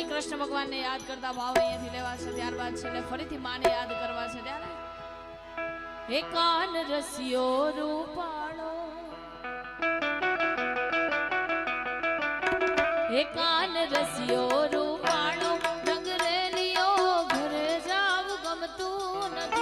એ કૃષ્ણ ભગવાનને યાદ કરતા ભાવ અહીંયાથી લેવા છે, ત્યારબાદ છે ને ફરીથી માને યાદ કરવા છે, ત્યારે હે કાન રસિયો રૂપાળો. હે કાન રસિયો રૂપાળો, રંગ રેલિયો ઘરે જાવ ગમતું નથી.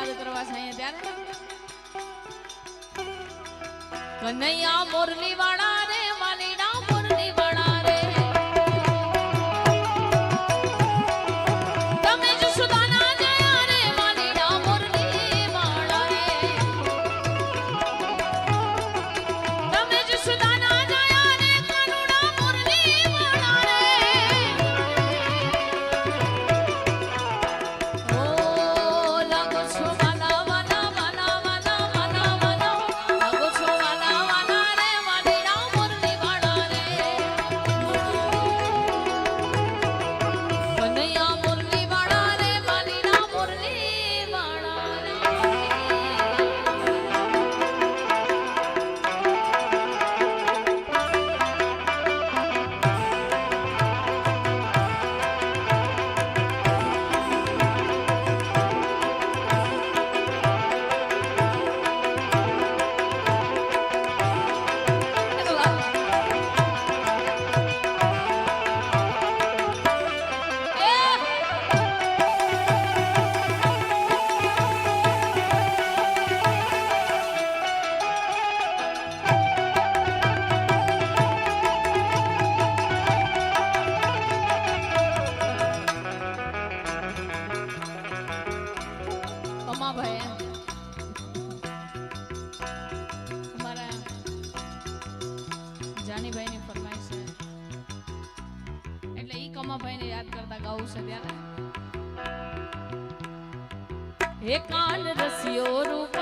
યાદ કરવા છે અહીંયા ત્યારે કનૈયા મોરલી વાળા ત્યારે હે કાન રસિયો રૂપાળો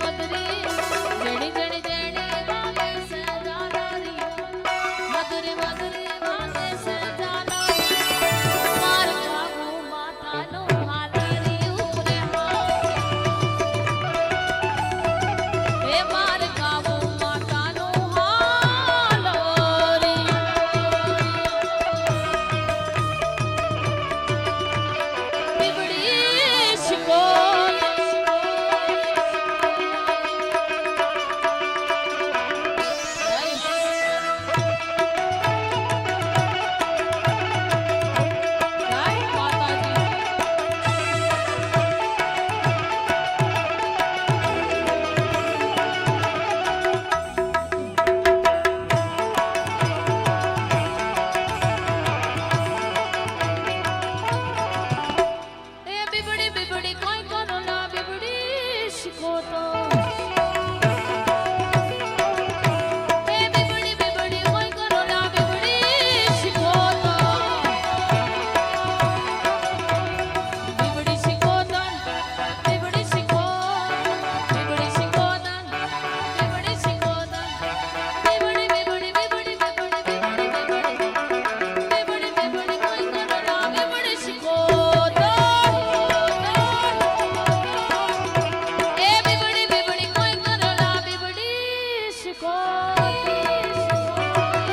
বদলে